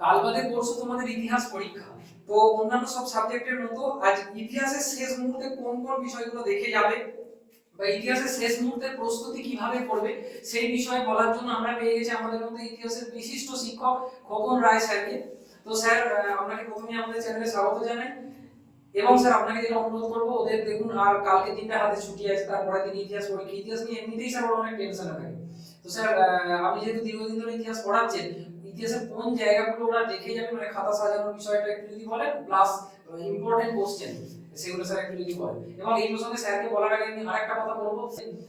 কাল বাদে পরশু তোমাদের ইতিহাস পরীক্ষা। তো অন্যান্য সব সাবজেক্টের মতো আজ ইতিহাসের শেষ মুহূর্তে কোন কোন বিষয়গুলো দেখে যাবে বা ইতিহাসের শেষ মুহূর্তের প্রস্তুতি কীভাবে করবে, সেই বিষয়ে বলার জন্য আমরা পেয়ে গেছি আমাদের মধ্যে ইতিহাসের বিশিষ্ট শিক্ষক খোকন রায় স্যারকে। তো স্যার আপনাকে প্রথমে আমাদের চ্যানেলে স্বাগত জানাই। এবং স্যার, আপনাকে যেটা অনুরোধ করব, ওদের দেখুন, আর কালকে দিনটা হাতে ছুটি আছে, তারপরে দিন ইতিহাস পরীক্ষা, ইতিহাস নিয়ে এমনিতেই স্যার অনেক টেনশনে থাকে। তো স্যার আপনি যেহেতু দীর্ঘদিন ধরে ইতিহাস পড়াচ্ছেন ইতিহাসের কোন জায়গাগুলো ওরা দেখে যাবে মানে খাতা সাজানোর বিষয়টা একটু যদি বলেন প্লাস ইম্পর্টেন্ট কোশ্চেন সেগুলো স্যার একটু যদি বলেন এবং এই প্রসঙ্গে স্যারকে বলার আগে আমি আরেকটা কথা বলব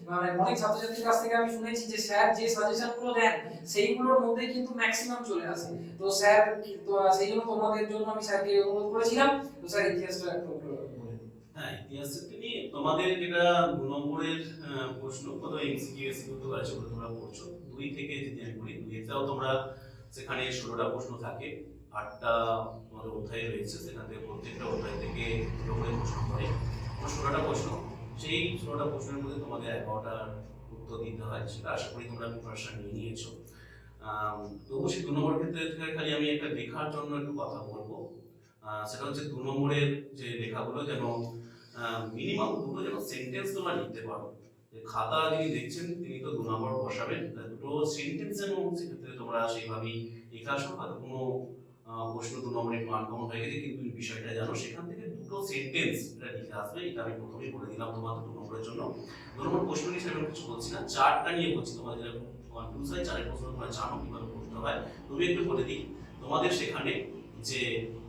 মানে অনেক ছাত্রছাত্রীর কাছ থেকে আমি শুনেছি যে স্যার যে সাজেশনগুলো দেন, সেইগুলোর মধ্যে কিন্তু ম্যাক্সিমাম চলে আসে তো স্যার তো সেই জন্য তোমাদের জন্য আমি স্যারকে অনুরোধ করেছিলাম, তো স্যার ইতিহাসটা একটু। হ্যাঁ ইতিহাসের নিয়ে তোমাদের যেটা নম্বরের প্রশ্ন, কত এমসিকিউ এসিকিউ তো আছে তোমরা পড়ছো, দুই থেকে যদি আমি বলি দুইটাও তোমরা সেখানে ষোলোটা প্রশ্ন থাকে, আটটা তোমাদের অধ্যায় রয়েছে, সেখান থেকে প্রত্যেকটা অধ্যায় থেকে করে প্রশ্ন করে। ষোলোটা প্রশ্ন। সেই ষোলোটা প্রশ্নের মধ্যে তোমাদের এগারোটার উত্তর দিতে হয়, সেটা আশা করি তোমরা প্রিপারেশন নিয়ে নিয়েছো। তবু সেই দু নম্বর ক্ষেত্রে খালি আমি একটা লেখার জন্য একটু কথা বলব। সেটা হচ্ছে দু নম্বরের যে লেখাগুলো যেন মিনিমাম দুটো যেন সেন্টেন্স তোমরা লিখতে পারো। খাতা যিনি দেখছেন, তিনি তো দু নম্বর বসাবেন। দুটো সেন্টেন্স যেন সেক্ষেত্রে তোমরা সেইভাবেই লিখে আসো। হয়তো কোনো প্রশ্ন দু নম্বরে একটু আনকমন হয়ে গেছে, কিন্তু বিষয়টা জানো, সেখান থেকে দুটো সেন্টেন্স এটা লিখে আসবে, এটা আমি প্রথমেই বলে দিলাম তোমাদের দু নম্বরের জন্য। দু নম্বর প্রশ্ন নিয়ে সেরকম কিছু বলছি না, চারটা নিয়ে বলছি। তোমাদের যেরকম কনফিউজ হয়, চারের প্রশ্ন তোমরা জানো কীভাবে করতে হয়, তুমি একটু বলে দিই। তোমাদের সেখানে যে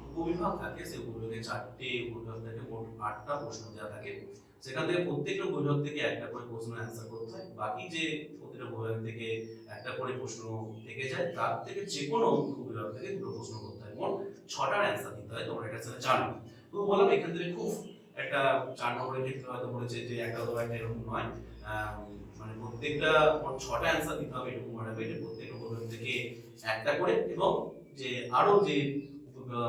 উপবিভাগ থাকে সেই উপবিভাগে চারটে উপবিভাগ থাকে, মোট আটটা প্রশ্ন দেওয়া থাকে। সেখান থেকে প্রত্যেকটা উপবিভাগ থেকে একটা করে প্রশ্ন অ্যান্সার করতে হয়। বাকি যে প্রতিটা উপবিভাগ থেকে একটা করে প্রশ্ন থেকে যায়, তার থেকে যে কোনো উপবিভাগ থেকে দুটো প্রশ্ন করতে হয়। মোট ছটার অ্যান্সার দিতে হয়, তোমরা এটা জানো। তো বললাম, এখান থেকে খুব একটা চার নম্বরের ক্ষেত্রে হয়তো বলেছে যে একটা অথবা একটা এরকম নয়। মানে প্রত্যেকটা ছটা অ্যান্সার দিতে হবে এরকম হবে যে প্রত্যেকটা উপবিভাগ থেকে একটা করে এবং যে আরও যে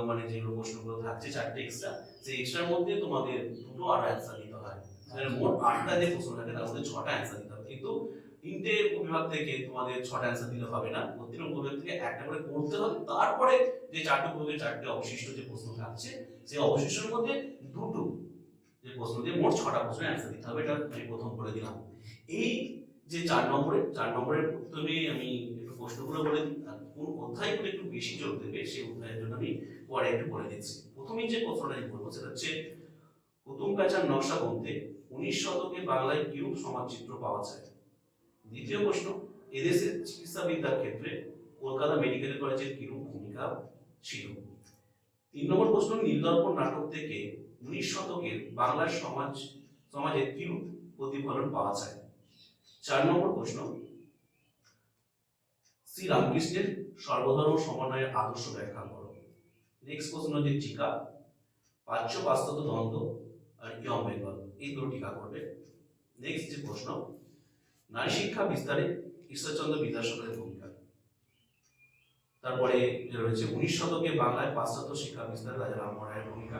মানে যেগুলো প্রশ্নগুলো থাকছে, চারটে এক্সট্রা সেই এক্সট্রার মধ্যে তোমাদের দুটো আরও অ্যান্সার দিতে তাহলে মোট আটটা যে প্রশ্ন থাকে, তার মধ্যে ছটা অ্যান্সার দিতে হবে। কিন্তু তিনটে বিভাগ থেকে তোমাদের ছটা অ্যান্সার দিতে হবে না। প্রত্যেকটা বিভাগ থেকে একটা করে করতে হবে। তারপরে যে চারটে বিভাগের চারটে অবশিষ্ট যে প্রশ্ন থাকছে, সেই অবশিষ্টের মধ্যে দুটো যে প্রশ্ন দিয়ে মোট ছটা প্রশ্নের অ্যান্সার দিতে হবে। এটা আমি প্রথম করে দিলাম। এই যে চার নম্বরে, চার নম্বরের প্রথমে আমি একটু প্রশ্নগুলো বলে দিই। কোন অধ্যায়গুলো একটু বেশি জোর দেবে সেই অধ্যায়ের জন্য আমি পরে একটু বলে দিচ্ছি। প্রথমেই যে প্রশ্নটা আমি বলব, সেটা হচ্ছে কুতুম কাচার নকশা গ্রন্থে উনিশ শতকে বাংলায় কিরূপ সমাজচিত্র পাওয়া যায়? দ্বিতীয় প্রশ্ন এদেশের চিকিৎসাবিদ্যার ক্ষেত্রে কলকাতা মেডিকেল কলেজের কিরূপ ভূমিকা ছিল? তিন নম্বর প্রশ্ন, নীলদর্পণ নাটক থেকে উনিশ শতকের বাংলার সমাজ সমাজের কিরূপ প্রতিফলন পাওয়া যায়? চার নম্বর প্রশ্ন শ্রী রামকৃষ্ণের সর্বধর্ম সমন্বয়ের আদর্শ ব্যাখ্যা করো। নেক্সট প্রশ্ন যে টিকা। প্রাচ্য পাশ্চাত্য দ্বন্দ্ব ইয়ং বেঙ্গল এই দুটো টিকা করবে? নেক্সট যে প্রশ্ন, নারী শিক্ষা বিস্তারে ঈশ্বরচন্দ্র বিদ্যাসাগরের ভূমিকা তারপরে রয়েছে, উনিশ শতকে বাংলায় পাশ্চাত্য শিক্ষা বিস্তারে রাজা রামমোহন রায়ের ভূমিকা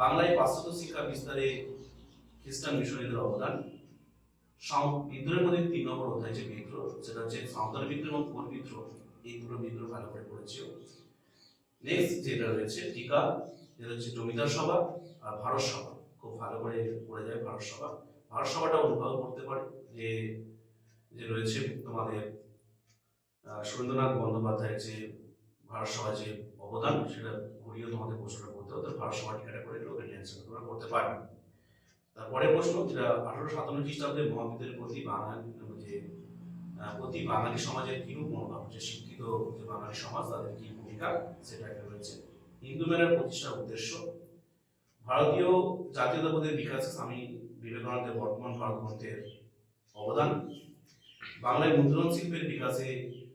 বাংলায় পাশ্চাত্য শিক্ষা বিস্তারে খ্রিস্টান মিশনারিদের অবদান। বিদ্রোহের মধ্যে তিন নম্বর অধ্যায় যে বিদ্রোহ, সেটা হচ্ছে সাঁওতাল বিদ্রোহ এবং কোর বিদ্রোহ। এই দুটো বিদ্রোহ ভালো করে পড়েছি নেক্সট যেটা রয়েছে, টিকা যেটা হচ্ছে জমিদার সভা আর ভারত সভা। খুব ভালো করে পড়ে যায় ভারত সভা। ভারত সভাটা অনুভব করতে পারে যে যে রয়েছে তোমাদের সুরেন্দ্রনাথ বন্দ্যোপাধ্যায়ের যে ভারত সভার যে অবদান, সেটা ঘুরিয়ে তোমাদের প্রশ্নটা করতে হতো ভারত সভা টিকাটা করে লোকে টেনশন তোমরা করতে পারবে। তারপরে প্রশ্ন, যেটা আঠারোশো সাতান্ন খ্রিস্টাব্দে মহাবিদ্যালয়ের প্রতি বাঙালি, যে প্রতি বাঙালি সমাজের কিরূপ মনোভাব, যে শিক্ষিত যে বাঙালি সমাজ, তাদের কি ভূমিকা, সেটা একটা রয়েছে। হিন্দু মেলার প্রতিষ্ঠার উদ্দেশ্য। ভারতীয় জাতীয়তাবাদের বিকাশে স্বামী বিবেকানন্দের বর্তমান ভারত গ্রন্থের অবদান। বাংলায় মুদ্রণ শিল্পের বিকাশে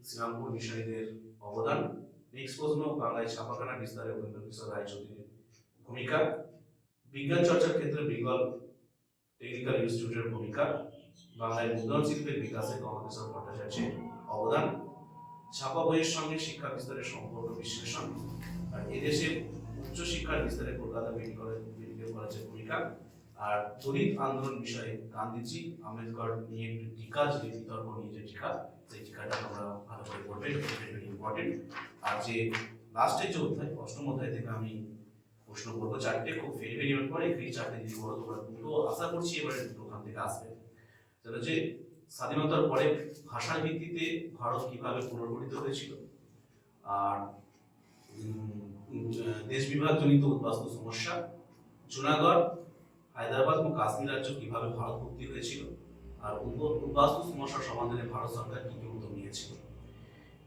শ্রীরামপুর মিশনারিদের অবদান। নেক্সট প্রশ্ন, বাংলায় ছাপাখানা বিস্তারে উপেন্দ্র কিশোর রায়চৌধুরীর ভূমিকা। বিজ্ঞান চর্চার ক্ষেত্রে বেঙ্গল টেকনিক্যাল ইনস্টিটিউটের ভূমিকা। বাংলায় মুদ্রণ শিল্পের বিকাশে কমলেশ্বর ভট্টাচার্যের অবদান। ছাপা বইয়ের সঙ্গে শিক্ষা বিস্তারের সম্পর্ক বিশ্লেষণ। আর এদেশে উচ্চ শিক্ষার বিস্তারে কলকাতা মেডিকেল মেডিকেল কলেজের ভূমিকা। আর দলিত আন্দোলন বিষয়ে গান্ধীজি আম্বেদকর নিয়ে একটি টিকা, যে বিতর্ক নিয়ে যে টিকা, সেই টিকাটা তোমরা ভালো করে পড়বে ভেরি ইম্পর্টেন্ট আর যে লাস্টের যে অধ্যায়, অষ্টম অধ্যায় থেকে আমি প্রশ্ন করব, চারটে খুব ভেরি ভেরি ইম্পর্টেন্ট এই চারটে যদি বলো, তোমরা দুটো আশা করছি এবারে দুটো ওখান থেকে আসবে। সেটা হচ্ছে স্বাধীনতার পরে ভাষার ভিত্তিতে ভারত কীভাবে পুনর্গঠিত হয়েছিল, আর উম, বিভাগ জনিত উদ্বাস্তু সমস্যা জুনাগড় হায়দ্রাবাদ এবং কাশ্মীর রাজ্য কীভাবে ভারত হয়েছিল আর উদ্ব- উদ্বাস্তু সমস্যার সমাধানে ভারত সরকার কি কি উদ্যোগ নিয়েছিল।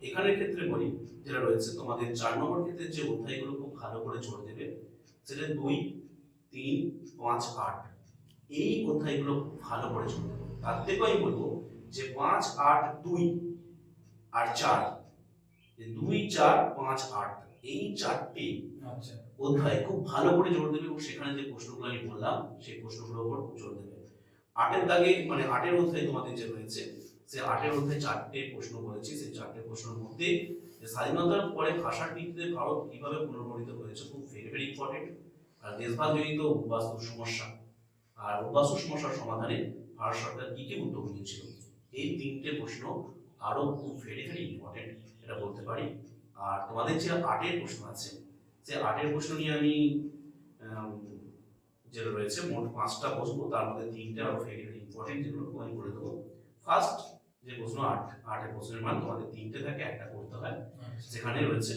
এখানের ক্ষেত্রে বলি যেটা রয়েছে তোমাদের চার নম্বর ক্ষেত্রে যে অধ্যায়গুলো খুব ভালো করে জোর দেবে সেটা দুই তিন পাঁচ আট। এই অধ্যায়গুলো ভালো করে জোর দেবে। তার থেকেও আমি বলব যে পাঁচ আট দুই আর চার। দুই চার পাঁচ আট। এই চারটি আচ্ছা। অধ্যায় খুব ভালো করে জোর দেবে এবং সেখানে যে প্রশ্নগুলো আমি বললাম সেই প্রশ্নগুলোর উপর খুব জোর দেবে। আটের দাগে মানে আটের অধ্যায় তোমাদের যে রয়েছে সে আটের অধ্যায় চারটে প্রশ্ন করেছি। সেই চারটে প্রশ্নের মধ্যে স্বাধীনতার পরে ভাষার ভিত্তিতে ভারত কীভাবে পুনর্গঠিত হয়েছে খুব ভেরি ভেরি ইম্পর্টেন্ট আর দেশভাগজনিত বাস্তব সমস্যা। আর বাস্তব সমস্যার সমাধানে ভারত সরকার কি কি উদ্যোগ নিয়েছিল? এই তিনটে প্রশ্ন আরও খুব ভেরি ভেরি ইম্পর্টেন্ট এটা বলতে পারি। আর তোমাদের যে আটের প্রশ্ন আছে যে আটের প্রশ্ন নিয়ে আমি যেটা রয়েছে মোট পাঁচটা বসবো তার মধ্যে তিনটে আরও ভেরি ইম্পর্টেন্ট যেগুলো আমি করে দেবো। ফার্স্ট যে প্রশ্ন আট আটের প্রশ্নের মান তোমাদের তিনটে থাকে একটা করতে হয়। সেখানে রয়েছে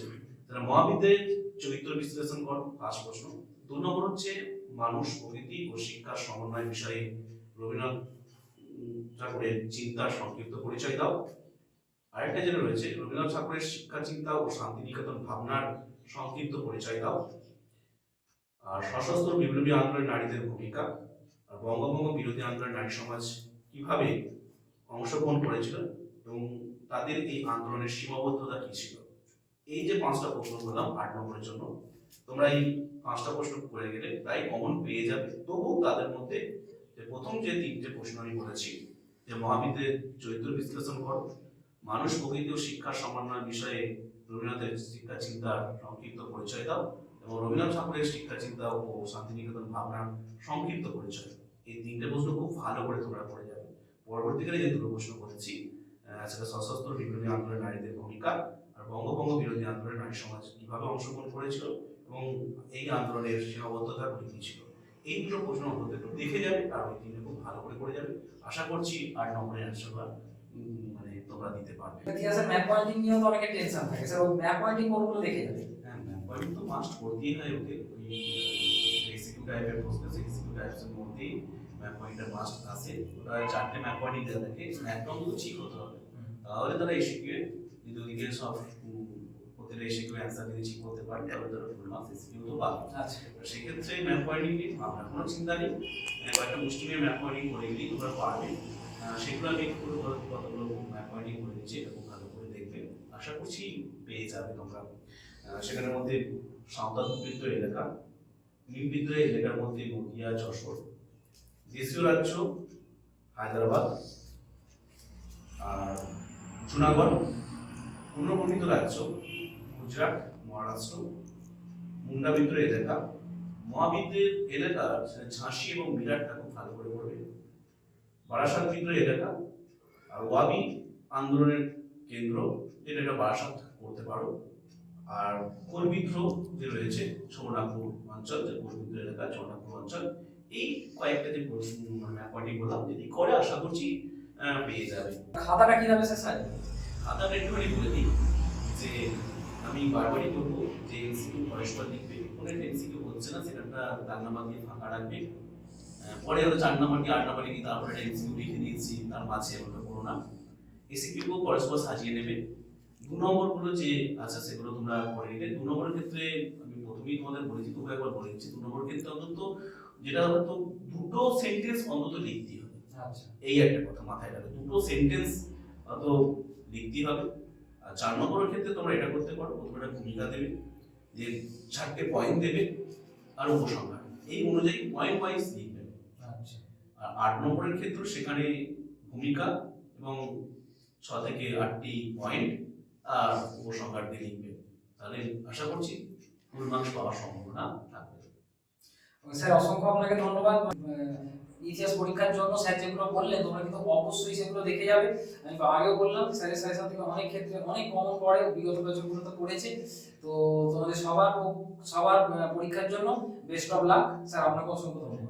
তাহলে মহাবিদ্যালয়ের চরিত্র বিশ্লেষণ কর ফার্স্ট প্রশ্ন। দু নম্বর হচ্ছে মানুষ প্রকৃতি ও শিক্ষার সমন্বয় বিষয়ে রবীন্দ্রনাথ ঠাকুরের চিন্তার সংক্ষিপ্ত পরিচয় দাও। আরেকটা যেটা রয়েছে, রবীন্দ্রনাথ ঠাকুরের শিক্ষা চিন্তা ও শান্তিনিকেতন ভাবনার সংক্ষিপ্ত পরিচয় দাও। আর সশস্ত্র বিপ্লবী আন্দোলনের নারীদের ভূমিকা, আর বঙ্গভঙ্গ বিরোধী আন্দোলনের নারী সমাজ কীভাবে অংশগ্রহণ করেছিল এবং তাদের এই আন্দোলনের সীমাবদ্ধতা কি ছিল? এই যে পাঁচটা প্রশ্ন বললাম আট নম্বরের জন্য, তোমরা এই পাঁচটা প্রশ্ন করে গেলে প্রায় কমন পেয়ে যাবে। তবু তাদের মধ্যে যে প্রথম যে তিনটে প্রশ্ন আমি বলেছি, যে মহাবিদ্যের চরিত্র বিশ্লেষণ করো মানুষ প্রকৃতি ও শিক্ষার সমন্বয় বিষয়ে রবীন্দ্রনাথের শিক্ষা চিন্তার সংক্ষিপ্ত পরিচয় দাও এবং রবীন্দ্রনাথ ঠাকুরের শিক্ষা চিন্তা ও শান্তিনিকেতন ভাবনার সংক্ষিপ্ত পরিচয়। এই তিনটে প্রশ্ন খুব ভালো করে তোমরা পড়ে যাবে। পরবর্তীকালে যে দুটো প্রশ্ন করেছি সেটা সশস্ত্র বিপ্লবী আন্দোলনের নারীদের ভূমিকা আর বঙ্গভঙ্গ বিরোধী আন্দোলনের নারী সমাজ কীভাবে অংশগ্রহণ করেছিল এবং এই আন্দোলনের সীমাবদ্ধতা কি ছিল? এই দুটো প্রশ্ন একটু দেখে যাবে আর ওই তিনটে খুব ভালো করে করে যাবে। আশা করছি আট নম্বরের অ্যান্সারটা মানে তোমরা দিতে পারবে। ইতিহাসের ম্যাপ পয়েন্টিং নিয়েও তো অনেকের টেনশন থাকে। স্যার ওই ম্যাপ পয়েন্টিং দেখে যাবে। হ্যাঁ ম্যাপ পয়েন্ট তো মাস্ট করতেই হয় ওকে। ওই এক্সিকিউটিভ টাইপের মধ্যেই ম্যাপ মাস্ট আছে। ওরা চারটে ম্যাপ পয়েন্টিং দেওয়া থাকে একটা ঠিক হতে হবে। তাহলে তারা এসিকিউ যদি ওদিকে সব উম, প্রতিটা এসিকিউ অ্যান্সার যদি ঠিক করতে পারে তাহলে তারা ফুল মার্কস এসিকিউ তো পাবে। আচ্ছা। সেক্ষেত্রে ম্যাপ পয়েন্টিং নিয়ে আপনার কোনো চিন্তা নেই। কয়েকটা মুসলিমের ম্যাপ পয়েন্টিং করে গেলেই তোমরা পারবে। সেগুলো আমি একটু কতগুলো পয়েন্টিং করে দিচ্ছি খুব ভালো করে দেখবে আশা করছি পেয়ে যাবে তোমরা। সেখানের মধ্যে সাঁওতাল বিদ্রোহ এলাকা নীল বিদ্রোহ এলাকার মধ্যে নদিয়া যশোর, দেশীয় রাজ্য, হায়দ্রাবাদ, আর জুনাগড় পুনর্গঠিত রাজ্য, গুজরাট, মহারাষ্ট্র, মুন্ডা বিদ্রোহ এলাকা। মহাবিদ্রের এলাকা, ঝাঁসি এবং মিরাটটা খুব ভালো করে পড়বে। বারাসাত বিদ্রোহ এলাকা আর ওয়াবি আন্দোলনের কেন্দ্র যেটা এটা বারাসাত করতে পারো। আর বিদ্রোহ যে রয়েছে ছৌনাপুর অঞ্চল যে বিদ্রোহ এলাকা ছৌনাপুর অঞ্চল এই কয়েকটা যে ম্যাপাটি বললাম যদি করে আশা করছি পেয়ে যাবে। খাতাটা কীভাবে স্যার সাজে খাতাটা একটুখানি বলে দিই যে আমি বারবারই বলব যে এমসিকিউ পরস্পর লিখবে কোনো একটা এমসিকিউ হচ্ছে না সেখানটা চার নাম্বার দিয়ে ফাঁকা রাখবে। পরে হয়তো চার নাম্বার কি আট নাম্বার লিখে তারপরে একটা এমসিকিউ লিখে দিয়েছি তার মাঝে ওটা করো না এসিকিউ পরস্পর সাজিয়ে নেবে। দু নম্বরগুলো যে আছে সেগুলো তোমরা করে নিলে। দু নম্বরের ক্ষেত্রে আমি প্রথমেই তোমাদের বলেছি তবু একবার বলে দিচ্ছি। দু নম্বরের ক্ষেত্রে অন্তত যেটা হয়তো দুটো সেন্টেন্স অন্তত লিখতে হবে। আচ্ছা। এই একটা কথা মাথায় রাখবে। দুটো সেন্টেন্স তো লিখতেই হবে। আর চার নম্বরের ক্ষেত্রে তোমরা এটা করতে পারো। প্রথমে একটা ভূমিকা দেবে যে চারটে পয়েন্ট দেবে আর উপসংহার। এই অনুযায়ী পয়েন্ট ওয়াইজ লিখবে আচ্ছা আট নম্বরের ক্ষেত্রে সেখানে ভূমিকা এবং ছ থেকে আটটি পয়েন্ট আর উপসংহার দিয়ে লিখবে। তাহলে আশা করছি মার্কস পাওয়ার সম্ভাবনা থাকবে। স্যার, অসংখ্য আপনাকে ধন্যবাদ। ইতিহাস পরীক্ষার জন্য স্যার যেগুলো বললেন তোমরা কিন্তু অবশ্যই সেগুলো দেখে যাবে। আমি আগেও বললাম স্যারের সাজেশন থেকে অনেক ক্ষেত্রে অনেক কমন পড়ে বিগত বছরগুলো তো পড়েছে। তো তোমাদের সবার সবার পরীক্ষার জন্য বেস্ট অফ লাক স্যার, আপনাকে অসংখ্য ধন্যবাদ।